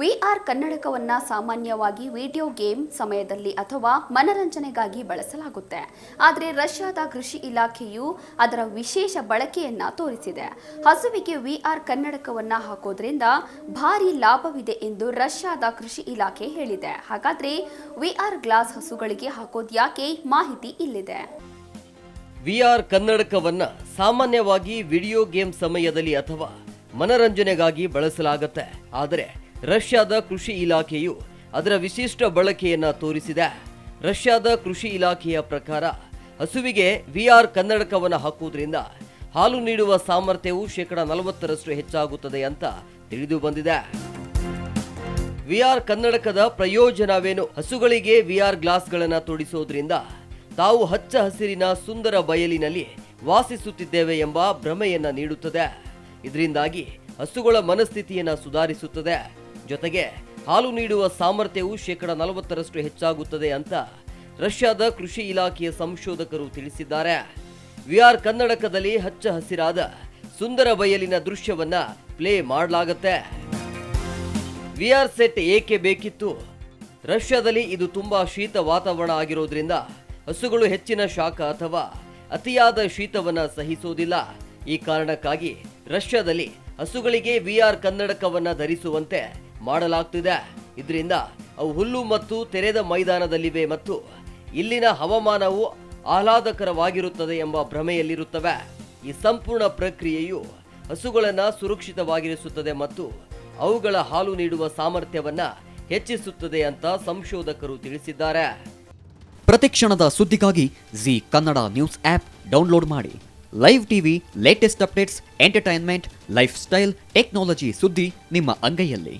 VR ಕನ್ನಡಕವನ್ನ ಸಾಮಾನ್ಯವಾಗಿ video game ಸಮಯದಲ್ಲಿ ಅಥವಾ ಮನರಂಜನೆಗಾಗಿ ಬಳಸಲಾಗುತ್ತೆ. ಆದರೆ ರಷ್ಯಾದ ಕೃಷಿ ಇಲಾಖೆಯು ಅದರ ವಿಶೇಷ ಬಳಕೆಯನ್ನು ತೋರಿಸಿದೆ. ಹಸುವಿಗೆ ವಿ ಆರ್ ಕನ್ನಡಕವನ್ನ ಹಾಕೋದ್ರಿಂದ ಭಾರಿ ಲಾಭವಿದೆ ಎಂದು ರಷ್ಯಾದ ಕೃಷಿ ಇಲಾಖೆ ಹೇಳಿದೆ. ಹಾಗಾದ್ರೆ ವಿಆರ್ ಗ್ಲಾಸ್ ಹಸುಗಳಿಗೆ ಹಾಕೋದು ಯಾಕೆ ಮಾಹಿತಿ ಇಲ್ಲಿದೆ. ವಿ ಆರ್ ಕನ್ನಡಕವನ್ನ ಸಾಮಾನ್ಯವಾಗಿ ವಿಡಿಯೋ ಗೇಮ್ ಸಮಯದಲ್ಲಿ ಅಥವಾ ಮನರಂಜನೆಗಾಗಿ ಬಳಸಲಾಗುತ್ತೆ. ಆದರೆ ರಷ್ಯಾದ ಕೃಷಿ ಇಲಾಖೆಯು ಅದರ ವಿಶಿಷ್ಟ ಬಳಕೆಯನ್ನು ತೋರಿಸಿದೆ. ರಷ್ಯಾದ ಕೃಷಿ ಇಲಾಖೆಯ ಪ್ರಕಾರ ಹಸುವಿಗೆ ವಿ ಆರ್ ಕನ್ನಡಕವನ್ನು ಹಾಕುವುದರಿಂದ ಹಾಲು ನೀಡುವ ಸಾಮರ್ಥ್ಯವು ಶೇಕಡ ನಲವತ್ತರಷ್ಟು ಹೆಚ್ಚಾಗುತ್ತದೆ ಅಂತ ತಿಳಿದು ಬಂದಿದೆ. ವಿಆರ್ ಕನ್ನಡಕದ ಪ್ರಯೋಜನವೇನು? ಹಸುಗಳಿಗೆ ವಿಆರ್ ಗ್ಲಾಸ್ಗಳನ್ನು ತೊಡಿಸೋದ್ರಿಂದ ತಾವು ಹಚ್ಚ ಹಸಿರಿನ ಸುಂದರ ಬಯಲಿನಲ್ಲಿ ವಾಸಿಸುತ್ತಿದ್ದೇವೆ ಎಂಬ ಭ್ರಮೆಯನ್ನ ನೀಡುತ್ತದೆ. ಇದರಿಂದಾಗಿ ಹಸುಗಳ ಮನಸ್ಥಿತಿಯನ್ನು ಸುಧಾರಿಸುತ್ತದೆ. ಜೊತೆಗೆ ಹಾಲು ನೀಡುವ ಸಾಮರ್ಥ್ಯವು ಶೇಕಡ ನಲವತ್ತರಷ್ಟು ಹೆಚ್ಚಾಗುತ್ತದೆ ಅಂತ ರಷ್ಯಾದ ಕೃಷಿ ಇಲಾಖೆಯ ಸಂಶೋಧಕರು ತಿಳಿಸಿದ್ದಾರೆ. ವಿಆರ್ ಕನ್ನಡಕದಲ್ಲಿ ಹಚ್ಚ ಹಸಿರಾದ ಸುಂದರ ಬಯಲಿನ ದೃಶ್ಯವನ್ನ ಪ್ಲೇ ಮಾಡಲಾಗತ್ತೆ. ವಿಆರ್ ಸೆಟ್ ಏಕೆ ಬೇಕಿತ್ತು? ರಷ್ಯಾದಲ್ಲಿ ಇದು ತುಂಬಾ ಶೀತ ವಾತಾವರಣ ಆಗಿರೋದ್ರಿಂದ ಹಸುಗಳು ಹೆಚ್ಚಿನ ಶಾಖ ಅಥವಾ ಅತಿಯಾದ ಶೀತವನ್ನ ಸಹಿಸೋದಿಲ್ಲ. ಈ ಕಾರಣಕ್ಕಾಗಿ ರಷ್ಯಾದಲ್ಲಿ ಹಸುಗಳಿಗೆ ವಿಆರ್ ಕನ್ನಡಕವನ್ನ ಧರಿಸುವಂತೆ ಮಾಡಲಾಗ್ತಿದೆ. ಇದರಿಂದ ಅವು ಹುಲ್ಲು ಮತ್ತು ತೆರೆದ ಮೈದಾನದಲ್ಲಿವೆ ಮತ್ತು ಇಲ್ಲಿನ ಹವಾಮಾನವು ಆಹ್ಲಾದಕರವಾಗಿರುತ್ತದೆ ಎಂಬ ಭ್ರಮೆಯಲ್ಲಿರುತ್ತವೆ. ಈ ಸಂಪೂರ್ಣ ಪ್ರಕ್ರಿಯೆಯು ಹಸುಗಳನ್ನು ಸುರಕ್ಷಿತವಾಗಿರಿಸುತ್ತದೆ ಮತ್ತು ಅವುಗಳ ಹಾಲು ನೀಡುವ ಸಾಮರ್ಥ್ಯವನ್ನು ಹೆಚ್ಚಿಸುತ್ತದೆ ಅಂತ ಸಂಶೋಧಕರು ತಿಳಿಸಿದ್ದಾರೆ. ಪ್ರತಿಕ್ಷಣದ ಸುದ್ದಿಗಾಗಿ Zee Kannada news app download ಮಾಡಿ. Live TV latest updates entertainment lifestyle technology ಸುದ್ದಿ ನಿಮ್ಮ ಅಂಗೈಯಲ್ಲಿ.